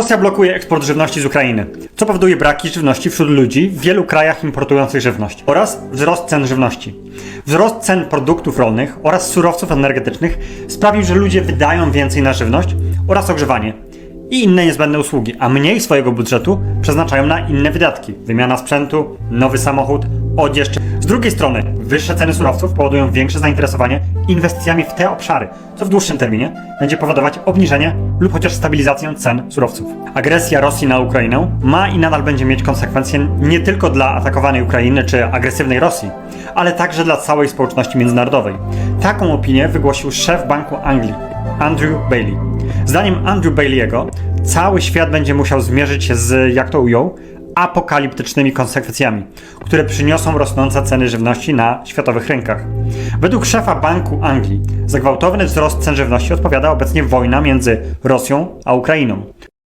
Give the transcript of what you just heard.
Rosja blokuje eksport żywności z Ukrainy, co powoduje braki żywności wśród ludzi w wielu krajach importujących żywność oraz wzrost cen żywności. Wzrost cen produktów rolnych oraz surowców energetycznych sprawił, że ludzie wydają więcej na żywność oraz ogrzewanie i inne niezbędne usługi, a mniej swojego budżetu przeznaczają na inne wydatki wymiana sprzętu, nowy samochód, odzież. Z drugiej strony, wyższe ceny surowców powodują większe zainteresowanie inwestycjami w te obszary, co w dłuższym terminie będzie powodować obniżenie lub chociaż stabilizację cen surowców. Agresja Rosji na Ukrainę ma i nadal będzie mieć konsekwencje nie tylko dla atakowanej Ukrainy czy agresywnej Rosji, ale także dla całej społeczności międzynarodowej. Taką opinię wygłosił szef Banku Anglii, Andrew Bailey. Zdaniem Andrew Bailey'ego cały świat będzie musiał zmierzyć się z, jak to ujął, apokaliptycznymi konsekwencjami, które przyniosą rosnące ceny żywności na światowych rynkach. Według szefa Banku Anglii za gwałtowny wzrost cen żywności odpowiada obecnie wojna między Rosją a Ukrainą,